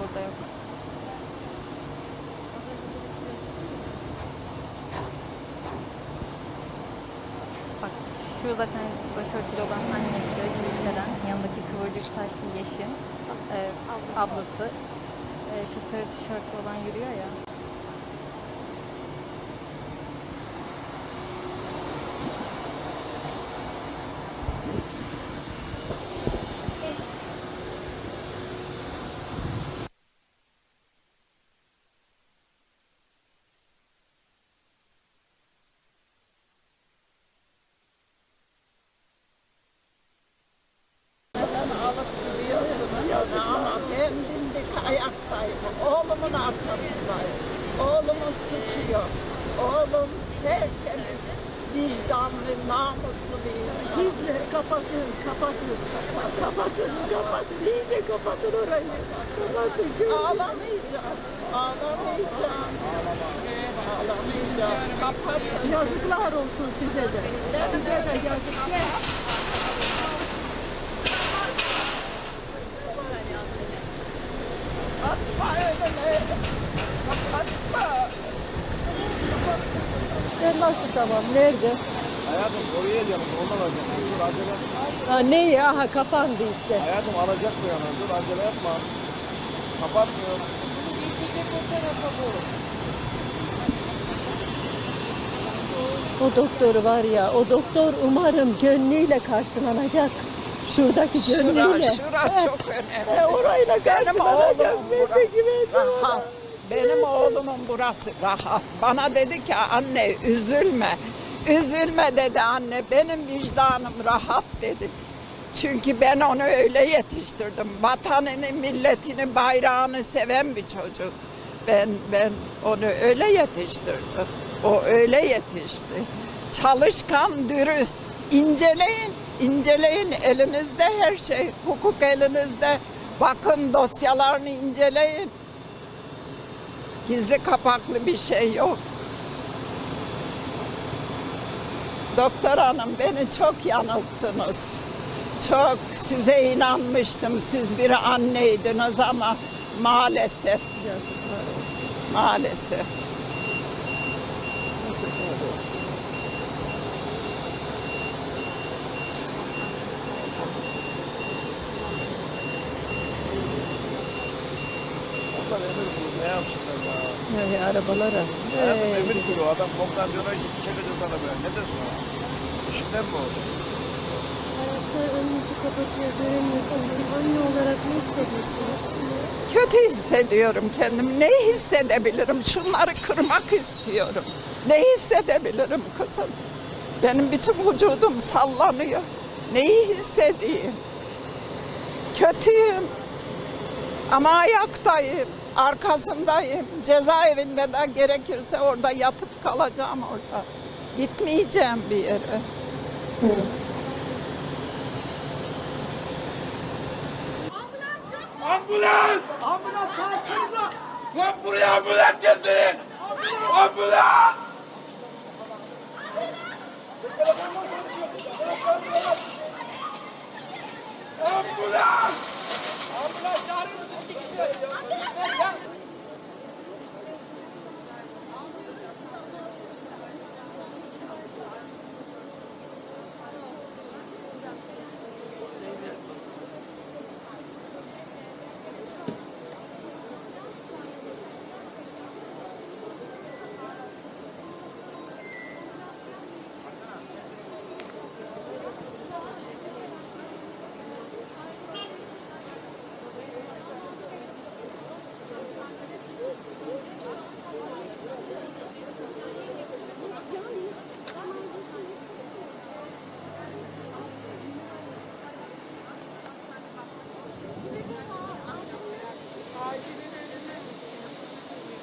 burada yok. Bak şu zaten başörtülü olan annesi Gülse'den yanındaki kıvırcık saçlı yeşim e, ablası e, şu sarı tişörtlü olan yürüyor ya. Ayaktayım. Oğlumun arkasındayım. Oğlumun suçu yok. Oğlum tertemiz, vicdanlı, namuslu bir insan. Gizli kapatın, kapatın, kapatın, kapatın, iyice kapatın orayı. Kapatın köyü. Ağlamayacağım. Ağlamayacağım. Ağlamayacağım. Kapatın. Yazıklar olsun size de. Size de yazık. Ben nasıl tamam? Nerede? Hayatım oraya diyorum ondan alacağım. Dur acele. Ha, neyi? Aha kapandı işte. Hayatım alacak bu yana. Dur acele yapma. Kapatmıyor. O doktor var ya, o doktor umarım gönlüyle karşılanacak. Şuradaki Şura, gönlüyle. şura çok önemli. he, orayla Benim karşılanacak. oğlumun Ben de burası güvendim ona. rahat. Benim oğlumun burası rahat. Bana dedi ki anne üzülme. Üzülme dedi anne. Benim vicdanım rahat dedi. Çünkü ben onu öyle yetiştirdim. Vatanını, milletini, bayrağını seven bir çocuk. Ben ben onu öyle yetiştirdim. O öyle yetişti. Çalışkan, dürüst. İnceleyin, inceleyin. Elinizde her şey. Hukuk elinizde. Bakın dosyalarını inceleyin. Gizli kapaklı bir şey yok. Doktor hanım beni çok yanılttınız. Çok size inanmıştım. Siz bir anneydiniz ama maalesef, maalesef. Yazıklar olsun. Emir kulu ne yapsınlar ya? Yani arabalara. Hayatım Hey. emir kulu. Adam komutan diyorlar ki çekeceğiz sana böyle. Ne dersin o? İşinden mi o? Araçlar önünüzü kapatıyor, göremiyorsunuz. Bir anne olarak ne hissediyorsunuz? Kötü hissediyorum kendimi. Ne hissedebilirim? Şunları kırmak istiyorum. Ne hissedebilirim kızım? Benim bütün vücudum sallanıyor. Neyi hissedeyim? Kötüyüm. Ama ayaktayım. Arkasındayım. Cezaevinde de gerekirse orada yatıp kalacağım orada. Gitmeyeceğim bir yere. Ambulans! Ambulans çağırsınıza! Lan buraya ambulans gelsin! Ambulans! Ambulans! Ambulans çağırır mısın iki kişi?